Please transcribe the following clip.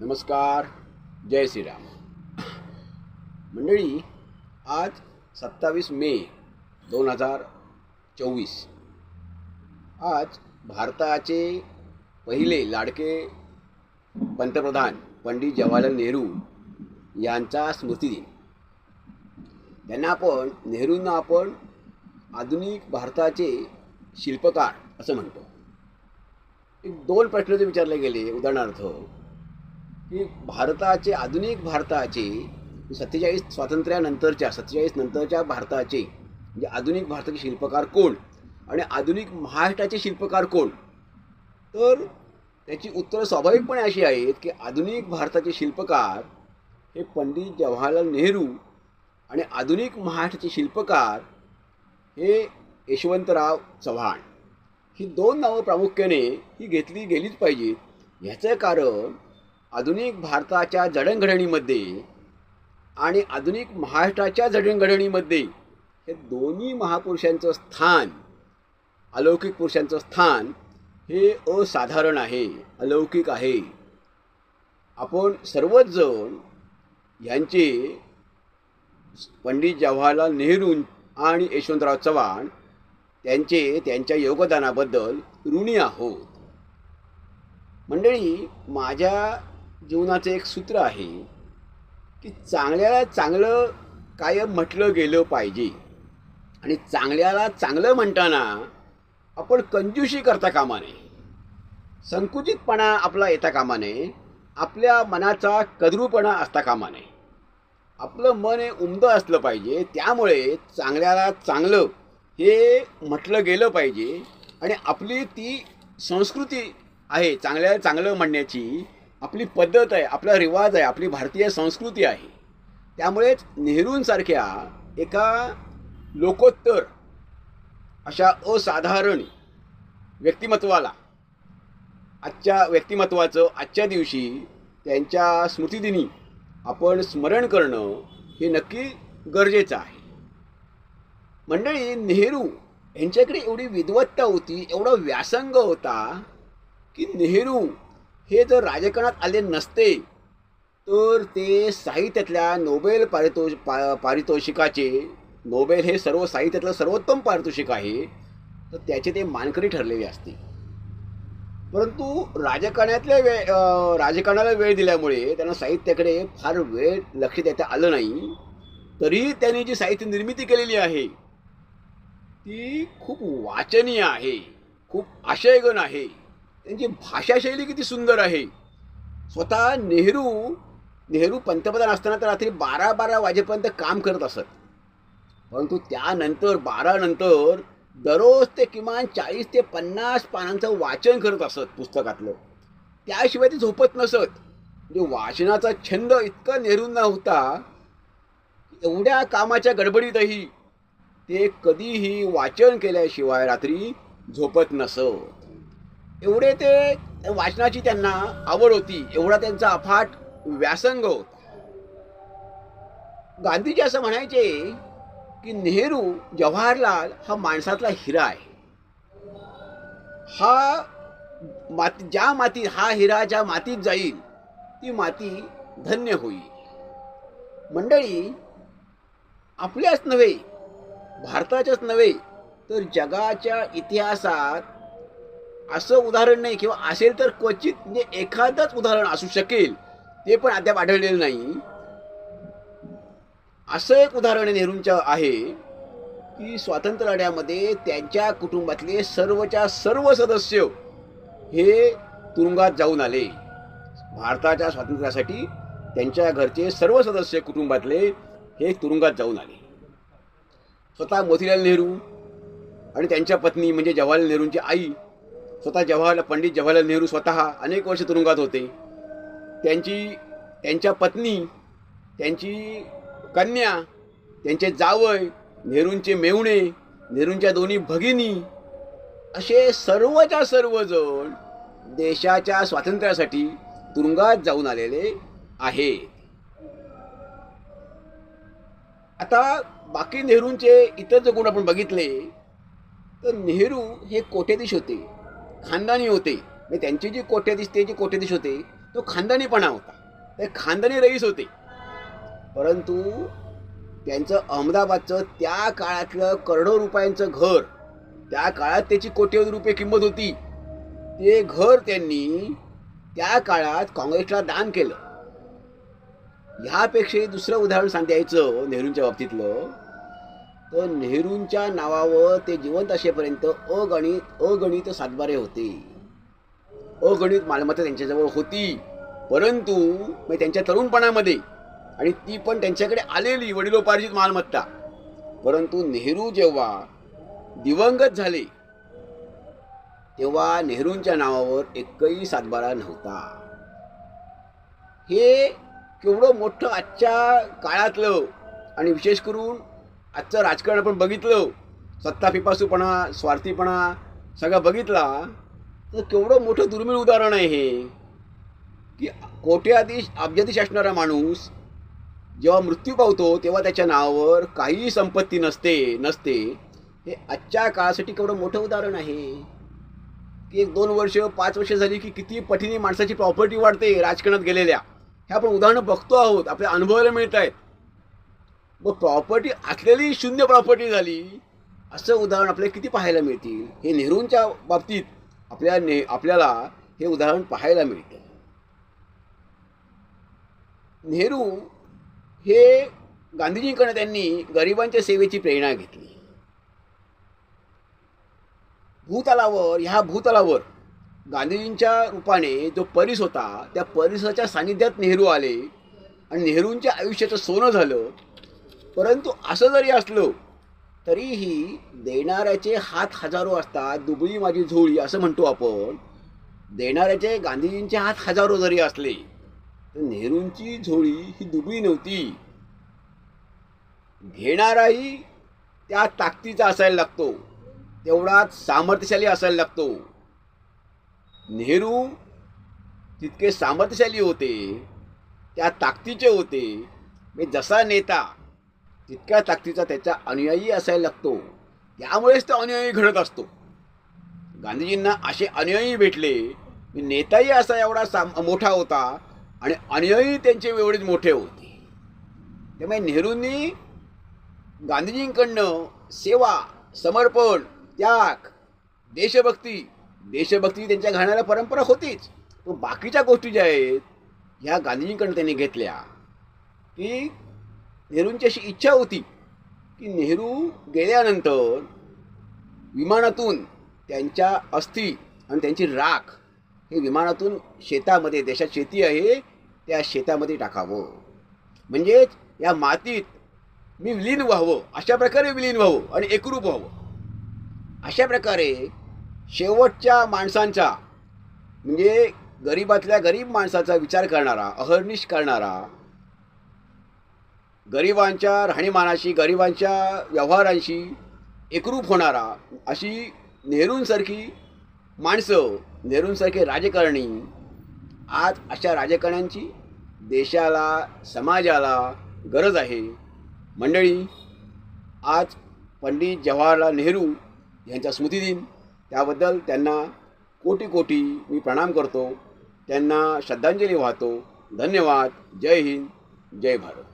नमस्कार जय श्रीराम. मंडळी आज सत्तावीस मे दोन हजार चोवीस. आज भारताचे पहिले लाडके पंतप्रधान पंडित जवाहरलाल नेहरू यांचा स्मृतिदिन. त्यांना आपण नेहरूंना आपण आधुनिक भारताचे शिल्पकार असं म्हणतो. एक दोन प्रश्न जे विचारले गेले उदाहरणार्थ की भारताचे आधुनिक भारताचे सत्तेचाळीस स्वातंत्र्यानंतरच्या सत्तेचाळीस नंतरच्या भारताचे म्हणजे आधुनिक भारताचे शिल्पकार कोण? आणि आधुनिक महाराष्ट्राचे शिल्पकार कोण? तर त्याची उत्तरं स्वाभाविकपणे अशी आहेत की आधुनिक भारताचे शिल्पकार हे पंडित जवाहरलाल नेहरू आणि आधुनिक महाराष्ट्राचे शिल्पकार हे यशवंतराव चव्हाण. ही दोन नावं प्रामुख्याने ही घेतली गेलीच पाहिजेत. ह्याचं कारण आधुनिक भारताच्या जडणघडणीमध्ये आणि आधुनिक महाराष्ट्राच्या जडणघडणीमध्ये हे दोन्ही महापुरुषांचं स्थान अलौकिक पुरुषांचं स्थान हे असाधारण आहे अलौकिक आहे. आपण सर्वच जण यांचे पंडित जवाहरलाल नेहरू आणि यशवंतराव चव्हाण त्यांचे त्यांच्या योगदानाबद्दल ऋणी आहोत. मंडळी माझ्या जीवनाचं एक सूत्र आहे की चांगल्याला चांगलं कायम म्हटलं गेलं पाहिजे. आणि चांगल्याला चांगलं म्हणताना आपण कंजूशी करता कामा नये संकुचितपणा आपला येता कामा नये आपल्या मनाचा कदरूपणा असता कामा नये आपलं मन हे उमदं असलं पाहिजे. त्यामुळे चांगल्याला चांगलं हे म्हटलं गेलं पाहिजे. आणि आपली ती संस्कृती आहे चांगल्याला चांगलं म्हणण्याची. आपली पद्धत आहे आपला रिवाज आहे आपली भारतीय संस्कृती आहे. त्यामुळेच नेहरूंसारख्या एका लोकोत्तर अशा असाधारण व्यक्तिमत्वाला आजच्या व्यक्तिमत्वाचं आजच्या दिवशी त्यांच्या स्मृतिदिनी आपण स्मरण करणं हे नक्की गरजेचं आहे. मंडळी नेहरू यांच्याकडे एवढी विद्वत्ता होती एवढा व्यासंग होता की नेहरू हे जर राजकारणात आले नसते तर ते साहित्यातल्या नोबेल पारितोष पा पारितोषिकाचे नोबेल हे सर्व साहित्यातलं सर्वोत्तम पारितोषिक आहे तर त्याचे ते मानकरी ठरलेले असते परंतु राजकारणातल्या वे राजकारणाला वेळ दिल्यामुळे त्यांना साहित्याकडे फार वेळ लक्ष देता आलं नाही. तरीही त्यांनी जी साहित्य निर्मिती केलेली आहे ती खूप वाचनीय आहे खूप आशयगण आहे. त्यांची भाषाशैली किती सुंदर आहे. स्वतः नेहरू नेहरू पंतप्रधान असताना तर रात्री बारा बारा वाजेपर्यंत काम करत असत. परंतु त्यानंतर बारा नंतर दररोज ते किमान चाळीस ते पन्नास पानांचं वाचन करत असत पुस्तकातलं. त्याशिवाय ते झोपत नसत. म्हणजे वाचनाचा छंद इतका नेहरूंना होता एवढ्या कामाच्या गडबडीतही ते कधीही वाचन केल्याशिवाय रात्री झोपत नसत. एवढे ते वाचनाची त्यांना आवड होती एवढा त्यांचा अफाट व्यासंग होता. गांधीजी असं म्हणायचे की नेहरू जवाहरलाल हा माणसातला हिरा आहे. हा माती ज्या मातीत हा हिरा ज्या मातीत जाईल ती माती धन्य होईल. मंडळी आपल्याच नव्हे भारताच्याच नव्हे तर जगाच्या इतिहासात असं उदाहरण नाही किंवा असेल तर क्वचित म्हणजे एखादंच उदाहरण असू शकेल. ते पण अद्याप आढळलेलं नाही. असं एक उदाहरण नेहरूंच्या आहे की स्वातंत्र्य लढ्यामध्ये त्यांच्या कुटुंबातले सर्वच्या सर्व सदस्य हे तुरुंगात जाऊन आले. भारताच्या स्वातंत्र्यासाठी त्यांच्या घरचे सर्व सदस्य कुटुंबातले हे तुरुंगात जाऊन आले. स्वतः मोतीलाल नेहरू आणि त्यांच्या पत्नी म्हणजे जवाहरलाल नेहरूंची आई स्वतः जवाहरलाल पंडित जवाहरलाल नेहरू स्वतः अनेक वर्ष तुरुंगात होते. त्यांची त्यांच्या पत्नी त्यांची कन्या त्यांचे जावय नेहरूंचे मेवणे नेहरूंच्या दोन्ही भगिनी असे सर्वच्या सर्वजण देशाच्या स्वातंत्र्यासाठी तुरुंगात जाऊन आलेले आहेत. आता बाकी नेहरूंचे इतर जर गुण आपण बघितले तर नेहरू हे कोट्याधीश होते. खानदानी होते. म्हणजे त्यांची जी कोट्याधीश ते जी कोट्याधीश होते तो खानदानीपणा होता. ते खानदानी रईस होते. परंतु त्यांचं अहमदाबादचं त्या काळातलं करोडो रुपयांचं घर त्या काळात त्याची कोट्यवधी रुपये किंमत होती. ते घर त्यांनी त्या काळात काँग्रेसला दान केलं. ह्यापेक्षाही दुसरं उदाहरण सांगायचं नेहरूंच्या बाबतीतलं तर नेहरूंच्या नावावर ते जिवंत असेपर्यंत अगणित अगणित सातबारे होते. अगणित मालमत्ता त्यांच्याजवळ होती. परंतु मग त्यांच्या तरुणपणामध्ये आणि ती पण त्यांच्याकडे आलेली वडिलोपार्जित मालमत्ता. परंतु नेहरू जेव्हा दिवंगत झाले तेव्हा नेहरूंच्या नावावर एकही सातबारा नव्हता. हे केवढं मोठं आजच्या काळातलं आणि विशेष करून आजचं राजकारण आपण बघितलं. सत्ता पिपासूपणा स्वार्थीपणा सगळं बघितला. तर केवढं मोठं दुर्मिळ उदाहरण आहे हे. की कोट्याधीश अब्जाधीश असणारा माणूस जेव्हा मृत्यू पावतो तेव्हा त्याच्या नावावर काहीही संपत्ती नसते नसते. हे आजच्या काळासाठी केवढं मोठं उदाहरण आहे. की एक दोन वर्ष पाच वर्ष झाली की किती पटीने माणसाची प्रॉपर्टी वाढते राजकारणात गेलेल्या. हे आपण उदाहरणं बघतो आहोत. आपल्या अनुभवायला मिळत आहेत मग प्रॉपर्टी असलेली शून्य प्रॉपर्टी झाली. असं उदाहरण आपल्याला किती पाहायला मिळतील? हे नेहरूंच्या बाबतीत आपल्या ने आपल्याला हे उदाहरण पाहायला मिळतं. नेहरू हे गांधीजींकडे त्यांनी गरिबांच्या सेवेची प्रेरणा घेतली. भूतलावर ह्या भूतलावर गांधीजींच्या रूपाने जो परिस होता त्या परिसराच्या सानिध्यात नेहरू आले. आणि नेहरूंच्या आयुष्याचं सोनं झालं. परंतु असं जरी असलं तरीही देणाऱ्याचे हात हजारो असतात दुबळी माझी झोळी असं म्हणतो आपण. देणाऱ्याचे गांधीजींचे हात हजारो जरी असले तर नेहरूंची झोळी ही दुबळी नव्हती. घेणाराही त्या ताकदीचा असायला लागतो तेवढाच सामर्थ्यशाली असायला लागतो. नेहरू तितके सामर्थ्यशाली होते त्या ताकदीचे होते. मी जसा नेता तितक्या ताकदीचा त्याचा अनुयायी असायला लागतो त्यामुळेच तो अनुयायी घडत असतो. गांधीजींना असे अनुयायी भेटले की नेताही असा एवढा साम मोठा होता आणि अनुयायी त्यांचे एवढेच मोठे होते. त्यामुळे नेहरूंनी गांधीजींकडनं सेवा समर्पण त्याग देशभक्ती देशभक्ती त्यांच्या घालणाऱ्या परंपरा होतीच. पण बाकीच्या गोष्टी ज्या आहेत ह्या गांधीजींकडनं त्यांनी घेतल्या. की नेहरूंची अशी इच्छा होती की नेहरू गेल्यानंतर विमानातून त्यांच्या अस्थी आणि त्यांची राख हे विमानातून शेतामध्ये देशात शेती आहे त्या शेतामध्ये टाकावं. म्हणजेच या मातीत मी विलीन व्हावं अशा प्रकारे विलीन व्हावं आणि एकरूप व्हावं. अशा प्रकारे शेवटच्या माणसांचा म्हणजे गरिबातल्या गरीब माणसाचा विचार करणारा अहर्निश करणारा गरिबांच्या राहणीमानाशी गरिबांच्या व्यवहारांशी एकरूप होणारा अशी नेहरूंसारखी माणसं नेहरूंसारखे राजकारणी आज अशा राजकारण्यांची देशाला समाजाला गरज आहे. मंडळी आज पंडित जवाहरलाल नेहरू यांचा स्मृतिदिन त्याबद्दल त्यांना कोटी कोटी मी प्रणाम करतो. त्यांना श्रद्धांजली वाहतो. धन्यवाद. जय हिंद. जय भारत.